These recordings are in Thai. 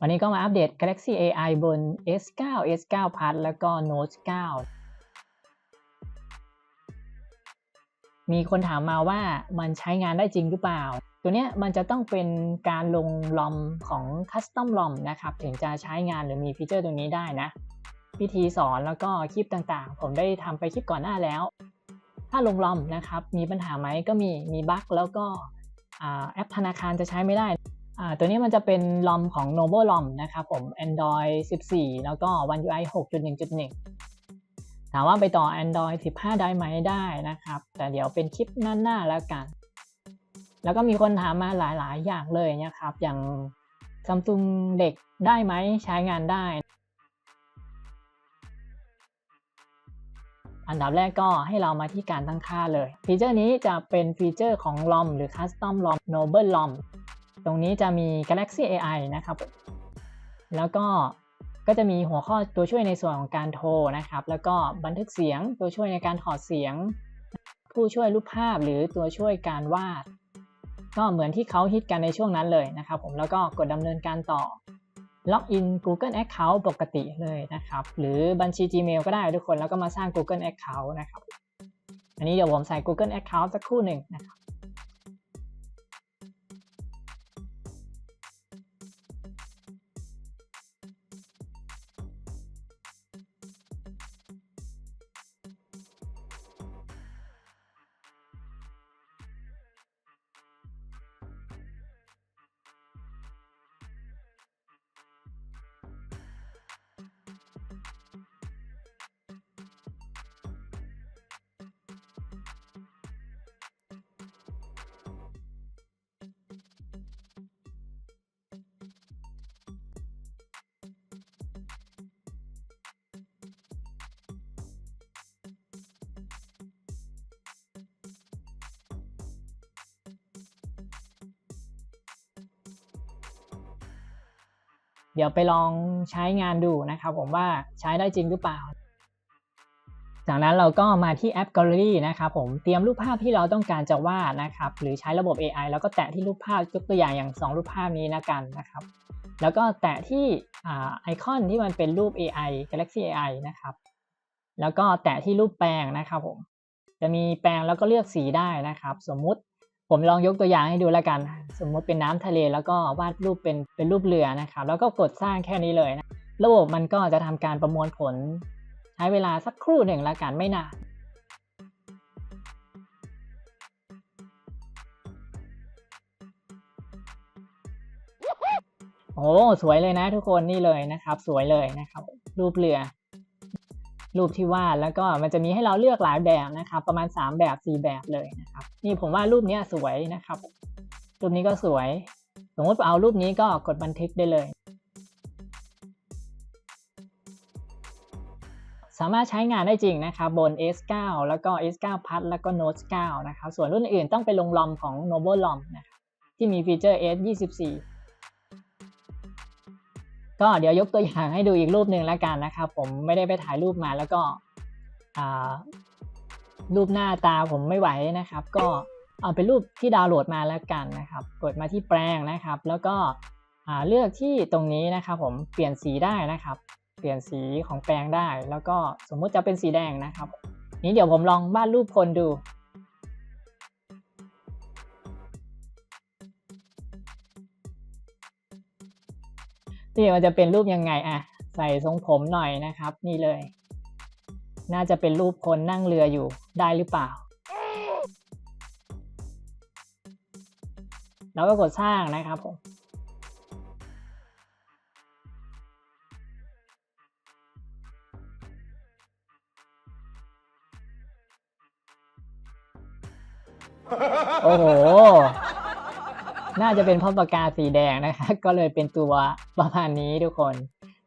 วันนี้ก็มาอัปเดต Galaxy AI บน S9 S9 Plus แล้วก็ Note 9 มีคนถามมาว่ามันใช้งานได้จริงหรือเปล่า ตัวเนี้ยมันจะต้องเป็นการลงลอมของ Custom ROM นะครับ ถึงจะใช้งานหรือมีฟีเจอร์ตัวนี้ได้นะ วิธีสอนแล้วก็คลิปต่างๆ ผมได้ทำไปคลิปก่อนหน้าแล้ว ถ้าลงลอมนะครับ มีปัญหาไหมก็มีมีบั๊กแล้วก็อแอปธนาคารจะใช้ไม่ได้ ตัวนี้มันจะเป็นลอมของ Novo LOM นะครับผม Android 14 แล้วก็ One UI 6.1.1 ถามว่าไปต่อ Android 15 ได้ไหมได้นะครับ แต่เดี๋ยวเป็นคลิปหน้าๆแล้วกัน แล้วก็มีคนถามมาหลายๆ อย่างเลยนะครับ อย่าง Samsung เด็กได้ไหมใช้งานได้ อันดับแรกก็ให้เรามาที่การตั้งค่าเลย ฟีเจอร์นี้จะเป็นฟีเจอร์ของ ROM หรือ Custom ROM Noble ROM ตรงนี้จะมี Galaxy AI นะครับ แล้วก็ก็จะมีหัวข้อตัวช่วยในส่วนของการโทรนะครับ แล้วก็บันทึกเสียงตัวช่วยในการถอดเสียง ผู้ช่วยรูปภาพหรือตัวช่วยการวาด ก็เหมือนที่เขาฮิตกันในช่วงนั้นเลยนะครับผมแล้วก็กดดำเนินการต่อล็อกอิน Google Account ปกติเลยนะครับ หรือบัญชี Gmail ก็ได้ทุกคนแล้วก็มาสร้าง Google Account นะครับ อันนี้เดี๋ยวผมใส่ Google Account สักครู่หนึ่งนะครับ เดี๋ยวไปลองใช้งานดูนะครับผมว่าใช้ได้จริงหรือเปล่า จากนั้นเราก็มาที่แอป Gallery นะครับผมเตรียมรูปภาพที่เราต้องการจะวาดนะครับหรือใช้ระบบ AI แล้วก็แตะที่รูปภาพยกตัวอย่างอย่าง 2 รูปภาพนี้นะกันนะครับ แล้วก็แตะที่ไอคอนที่มันเป็นรูป AI Galaxy AI นะครับแล้วก็แตะที่รูปแปลงนะครับผมจะมีแปลงแล้วก็เลือกสีได้นะครับ สมมุติ ผมลองยกตัวอย่างให้ดูแล้วกัน สมมุติเป็นน้ำทะเลแล้วก็วาดรูปเป็นเป็นรูปเรือนะครับ แล้วก็กดสร้างแค่นี้เลยนะระบบมันก็จะทำการประมวลผล ใช้เวลาสักครู่หนึ่งแล้วกันไม่นานโอ้สวยเลยนะทุกคนนี่เลยนะครับ สวยเลยนะครับ รูปเรือ รูปที่วาดแล้วก็มันจะมีให้เราเลือกหลายแบบนะครับ ประมาณ 3 แบบ 4 แบบเลยนะครับ นี่ผมว่ารูปนี้สวยนะครับ รูปนี้ก็สวย สมมติเอารูปนี้ก็กดบันทึกได้เลย สามารถใช้งานได้จริงนะครับบน S9 แล้วก็ S9 Plus แล้วก็ Note 9 นะครับ ส่วนรุ่นอื่นต้องไปลงลอมของ Novo LOM นะครับที่มีฟีเจอร์ S24 ก็เดี๋ยวยกตัวอย่างให้ดูอีกรูปหนึ่งแล้วกันนะครับ ผมไม่ได้ไปถ่ายรูปมาแล้วก็รูปหน้าตาผมไม่ไหวนะครับ ก็เอาเป็นรูปที่ดาวน์โหลดมาแล้วกันนะครับ กดมาที่แปลงนะครับ แล้วก็เลือกที่ตรงนี้นะครับ ผมเปลี่ยนสีได้นะครับ เปลี่ยนสีของแปลงได้ แล้วก็สมมุติจะเป็นสีแดงนะครับ นี้เดี๋ยวผมลองวาดรูปคนดู นี่มันจะเป็นรูปยังไงอะใส่ทรงผมหน่อยนะครับ นี่เลย น่าจะเป็นรูปคนนั่งเรืออยู่ได้หรือเปล่า แล้วก็กดสร้างนะครับผมโอ้โห น่าจะเป็นเพราะปากกาสีแดงนะคะ ก็เลยเป็นตัวประมาณนี้ทุกคน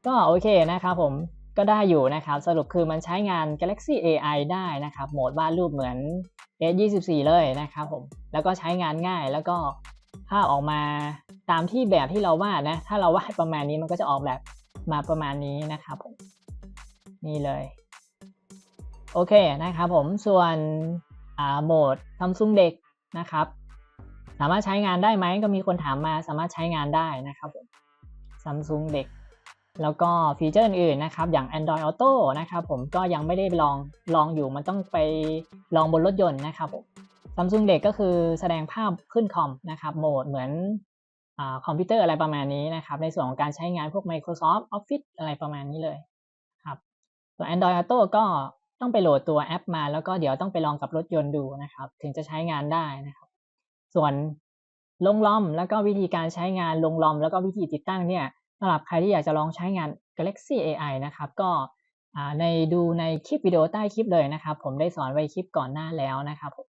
ก็โอเคนะครับผมก็ได้อยู่นะครับ สรุปคือมันใช้งาน Galaxy AI ได้นะครับ โหมดวาดรูปเหมือน S24 เลยนะครับผม แล้วก็ใช้งานง่ายแล้วก็ภาพออกมาตามที่แบบที่เราวาดนะ ถ้าเราวาดประมาณนี้มันก็จะออกแบบมาประมาณนี้นะครับผม นี่เลย โอเคนะครับผม ส่วนโหมด Samsung เด็กนะครับ สามารถใช้งานได้ไหมก็มีคนถามมาสามารถใช้งานได้นะครับผม Samsung Dex แล้วก็ฟีเจอร์อื่นๆนะครับ อย่าง Android Auto นะครับผมก็ยังไม่ได้ลองลองอยู่มันต้องไปลองบนรถยนต์นะครับผม Samsung Dex ก็คือแสดงภาพขึ้นคอมนะครับโหมดเหมือนอคอมพิวเตอร์อะไรประมาณนี้นะครับ ในส่วนของการใช้งานพวก Microsoft Office อะไรประมาณนี้เลยครับส่วน Android Auto ก็ต้องไปโหลดตัวแอปมา แล้วก็เดี๋ยวต้องไปลองกับรถยนต์ดูนะครับ ถึงจะใช้งานได้นะครับ ส่วนลงลอมแล้วก็วิธีการใช้งานลงลอม แล้วก็วิธีติดตั้งเนี่ยสำหรับใครที่อยากจะลองใช้งาน Galaxy AI นะครับ ก็ในดูในคลิปวิดีโอใต้คลิปเลยนะครับ ผมได้สอนไว้คลิปก่อนหน้าแล้วนะครับผม